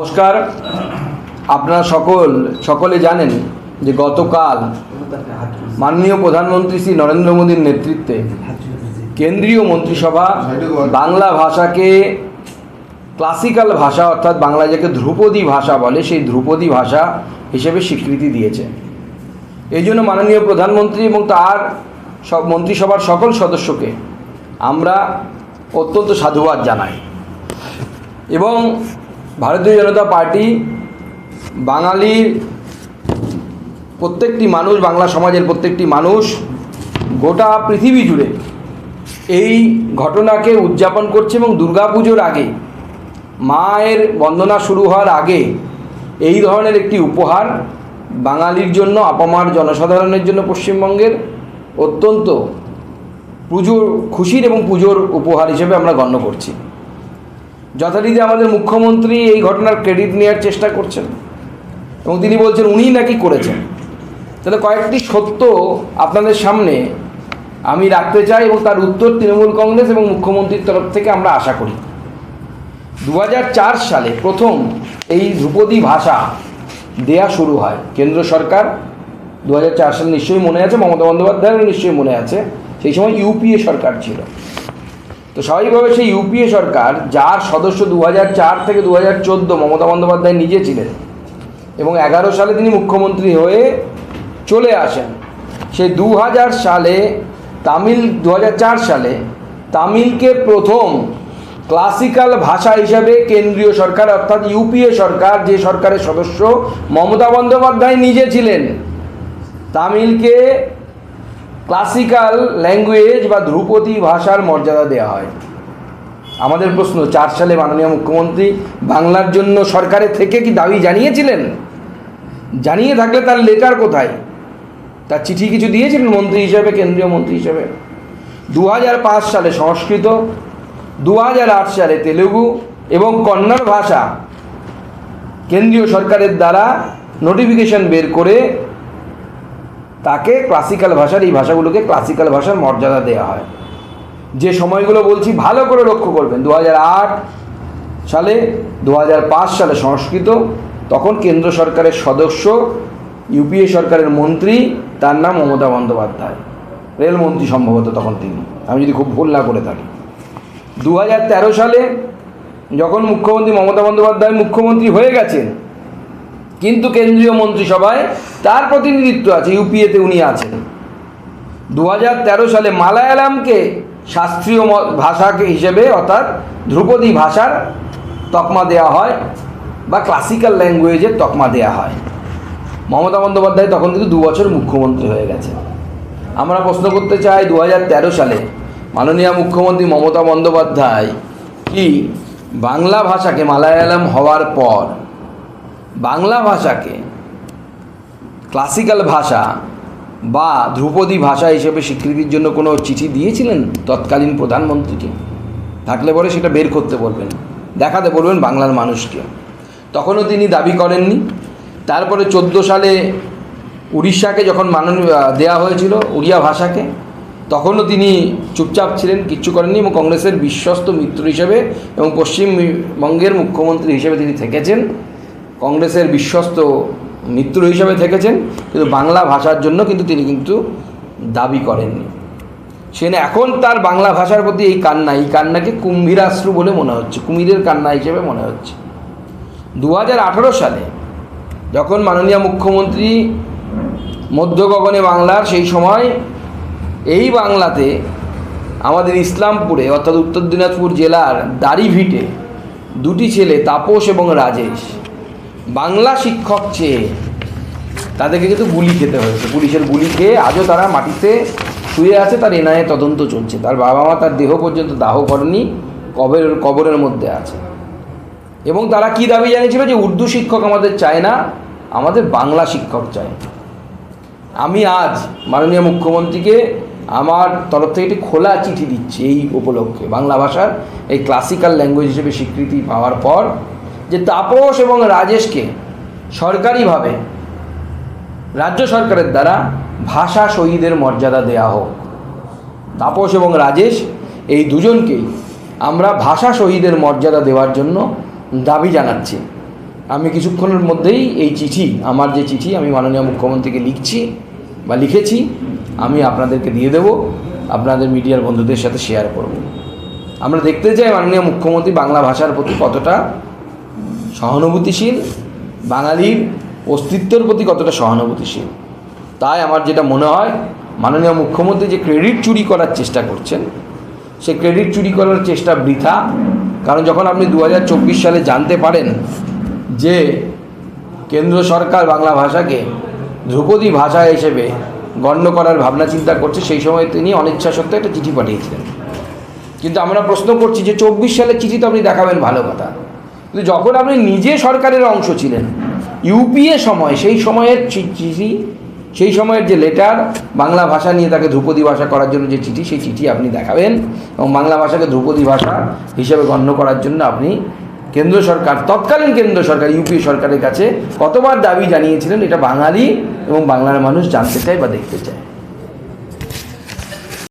নমস্কার। আপনারা সকল সকলে জানেন যে গতকাল মাননীয় প্রধানমন্ত্রী শ্রী নরেন্দ্র মোদীর নেতৃত্বে কেন্দ্রীয় মন্ত্রিসভা বাংলা ভাষাকে ক্লাসিক্যাল ভাষা অর্থাৎ বাংলা যাকে ধ্রুপদী ভাষা বলে, সেই ধ্রুপদী ভাষা হিসেবে স্বীকৃতি দিয়েছে। এই জন্য মাননীয় প্রধানমন্ত্রী এবং তার সব মন্ত্রিসভার সকল সদস্যকে আমরা অত্যন্ত সাধুবাদ জানাই। এবং ভারতীয় জনতা পার্টি, বাঙালির প্রত্যেকটি মানুষ, বাংলা সমাজের প্রত্যেকটি মানুষ, গোটা পৃথিবী জুড়ে এই ঘটনাকে উদযাপন করছে এবং দুর্গাপুজোর আগে, মায়ের বন্দনা শুরু হওয়ার আগে এই ধরনের একটি উপহার বাঙালির জন্য, আপামার জনসাধারণের জন্য পশ্চিমবঙ্গের অত্যন্ত পুজোর খুশির এবং পুজোর উপহার হিসেবে আমরা গণ্য করছি। যথারীতি আমাদের মুখ্যমন্ত্রী এই ঘটনার ক্রেডিট নেওয়ার চেষ্টা করছেন। এবং তিনি বলছেন, উনিই নাকি করেছেন। তাহলে কয়েকটি সত্য আপনাদের সামনে আমি রাখতে চাই এবং তার উত্তর তৃণমূল কংগ্রেস এবং মুখ্যমন্ত্রীর তরফ থেকে আমরা আশা করি। দু হাজার চার সালে প্রথম এই ধ্রুপদী ভাষা দেয়া শুরু হয়। কেন্দ্র সরকার দু হাজার চার সালে নিশ্চয়ই মনে আছে, মমতা বন্দ্যোপাধ্যায়েরও নিশ্চয়ই মনে আছে, সেই সময় ইউপিএ সরকার ছিল। তো স্বাভাবিকভাবে সেই ইউপিএ সরকার, যার সদস্য দু থেকে দু হাজার চোদ্দ মমতা বন্দ্যোপাধ্যায় নিজে ছিলেন এবং এগারো সালে তিনি মুখ্যমন্ত্রী হয়ে চলে আসেন, সেই দু হাজার সালে তামিল দু হাজার চার সালে তামিলকে প্রথম ক্লাসিক্যাল ভাষা হিসাবে কেন্দ্রীয় সরকার অর্থাৎ ইউপিএ সরকার, যে সরকারের সদস্য মমতা বন্দ্যোপাধ্যায় নিজে ছিলেন, তামিলকে ক্লাসিক্যাল ল্যাঙ্গুয়েজ বা ধ্রুপদী ভাষার মর্যাদা দেওয়া হয়। আমাদের প্রশ্ন, চার সালে মাননীয় মুখ্যমন্ত্রী বাংলার জন্য সরকারের থেকে কি দাবি জানিয়েছিলেন? জানিয়ে থাকলে তার লেটার কোথায়? তার চিঠি কিছু দিয়েছিলেন মন্ত্রী হিসেবে, কেন্দ্রীয় মন্ত্রী হিসেবে? দু সালে সংস্কৃত দু হাজার আট সালে তেলেগু এবং কন্নড় ভাষা কেন্দ্রীয় সরকারের দ্বারা নোটিফিকেশন বের করে তাকে ক্লাসিক্যাল ভাষার, এই ভাষাগুলোকে ক্লাসিক্যাল ভাষার মর্যাদা দেওয়া হয়। যে সময়গুলো বলছি, ভালো করে লক্ষ্য করবেন। দু হাজার আট সালে দু হাজার পাঁচ সালে সংস্কৃত, তখন কেন্দ্র সরকারের সদস্য ইউপিএ সরকারের মন্ত্রী, তার নাম মমতা বন্দ্যোপাধ্যায়। রেলমন্ত্রী সম্ভবত তখন তিনি। আমি যদি খুব ভুল না করে থাকি। দু হাজার তেরো সালে, যখন মুখ্যমন্ত্রী মমতা বন্দ্যোপাধ্যায় মুখ্যমন্ত্রী হয়ে গেছেন কিন্তু কেন্দ্রীয় মন্ত্রিসভায় তার প্রতিনিধিত্ব আছে, ইউপিএতে উনি আছেন। দু হাজার তেরো সালে মালায়ালামকে শাস্ত্রীয় ভাষাকে হিসেবে অর্থাৎ ধ্রুপদী ভাষার তকমা দেওয়া হয় বা ক্লাসিক্যাল ল্যাঙ্গুয়েজের তকমা দেওয়া হয়। মমতা বন্দ্যোপাধ্যায় তখন কিন্তু দু বছর মুখ্যমন্ত্রী হয়ে গেছে আমরা প্রশ্ন করতে চাই দু হাজার তেরো সালে মাননীয় মুখ্যমন্ত্রী মমতা বন্দ্যোপাধ্যায় কি বাংলা ভাষাকে মালায়ালাম হওয়ার পর বাংলা ভাষাকে ক্লাসিক্যাল ভাষা বা ধ্রুপদী ভাষা হিসেবে স্বীকৃতির জন্য কোনো চিঠি দিয়েছিলেন তৎকালীন প্রধানমন্ত্রীকে? থাকলে পরে সেটা বের করতে বলবেন, দেখাতে বলবেন বাংলার মানুষকে। তখনও তিনি দাবি করেননি। তারপরে চোদ্দ সালে উড়িষ্যাকে যখন মানন দেওয়া হয়েছিল উড়িয়া ভাষাকে, তখনও তিনি চুপচাপ ছিলেন, কিচ্ছু করেননি এবং কংগ্রেসের বিশ্বস্ত মিত্র হিসেবে এবং পশ্চিমবঙ্গের মুখ্যমন্ত্রী হিসেবে তিনি থেকেছেন। কংগ্রেসের বিশ্বস্ত মিত্র হিসাবে থেকেছেন, কিন্তু বাংলা ভাষার জন্য কিন্তু তিনি কিন্তু দাবি করেননি। সেখানে এখন তার বাংলা ভাষার প্রতি এই কান্না, এই কান্নাকে কুম্ভীরাশ্রু বলে মনে হচ্ছে, কুমিরের কান্না হিসেবে মনে হচ্ছে। দু হাজার আঠেরো সালে যখন মাননীয় মুখ্যমন্ত্রী মধ্য গগনে বাংলার, সেই সময় এই বাংলাতে আমাদের ইসলামপুরে, অর্থাৎ উত্তর দিনাজপুর জেলার দাড়িভিটে দুটি ছেলে, তাপস এবং রাজেশ বাংলা শিক্ষক চেয়ে তাদেরকে কিন্তু গুলি খেতে হয়েছে। পুলিশের গুলি খেয়ে আজও তারা মাটিতে শুয়ে আছে, তার এনআইএ তদন্ত চলছে। তার বাবা মা তার দেহ পর্যন্ত দাহ করেনি কবের কবরের মধ্যে আছে। এবং তারা কি দাবি জানিয়েছিল যে উর্দু শিক্ষক আমাদের চায় না, আমাদের বাংলা শিক্ষক চায় আমি আজ মাননীয় মুখ্যমন্ত্রীকে আমার তরফ থেকে একটি খোলা চিঠি দিচ্ছি এই উপলক্ষে। বাংলা ভাষার এই ক্লাসিক্যাল ল্যাঙ্গুয়েজ হিসেবে স্বীকৃতি পাওয়ার পর যে তাপস এবং রাজেশকে সরকারিভাবে রাজ্য সরকারের দ্বারা ভাষা শহীদের মর্যাদা দেয়া হোক। তাপস এবং রাজেশ এই দুজনকেই আমরা ভাষা শহীদের মর্যাদা দেওয়ার জন্য দাবি জানাচ্ছি। আমি কিছুক্ষণের মধ্যেই এই চিঠি, আমার যে চিঠি আমি মাননীয় মুখ্যমন্ত্রীকে লিখছি বা লিখেছি, আমি আপনাদেরকে দিয়ে দেব, আপনাদের মিডিয়ার বন্ধুদের সাথে শেয়ার করব। আমরা দেখতে চাই মাননীয় মুখ্যমন্ত্রী বাংলা ভাষার প্রতি কতটা সহানুভূতিশীল, বাঙালির অস্তিত্বের প্রতি কতটা সহানুভূতিশীল। তাই আমার যেটা মনে হয়, মাননীয় মুখ্যমন্ত্রী যে ক্রেডিট চুরি করার চেষ্টা করছেন, সে ক্রেডিট চুরি করার চেষ্টা বৃথা। কারণ যখন আপনি দু হাজার চব্বিশ সালে জানতে পারেন যে কেন্দ্র সরকার বাংলা ভাষাকে ধ্রুপদী ভাষা হিসেবে গণ্য করার ভাবনা চিন্তা করছে, সেই সময় তিনি অনিচ্ছা সত্ত্বে একটা চিঠি পাঠিয়েছিলেন। কিন্তু আমরা প্রশ্ন করছি যে চব্বিশ সালের চিঠি তো আপনি দেখাবেন, ভালো কথা। কিন্তু যখন আপনি নিজে সরকারের অংশ ছিলেন, ইউপিএ সময়, সেই সময়ের চিঠি, সেই সময়ের যে লেটার বাংলা ভাষা নিয়ে তাকে ধ্রুপদী ভাষা করার জন্য যে চিঠি, সেই চিঠি আপনি দেখাবেন এবং বাংলা ভাষাকে ধ্রুপদী ভাষা হিসেবে গণ্য করার জন্য আপনি কেন্দ্র সরকার, তৎকালীন কেন্দ্র সরকার ইউপিএ সরকারের কাছে কতবার দাবি জানিয়েছিলেন, এটা বাঙালি এবং বাংলার মানুষ জানতে চায় বা দেখতে চায়।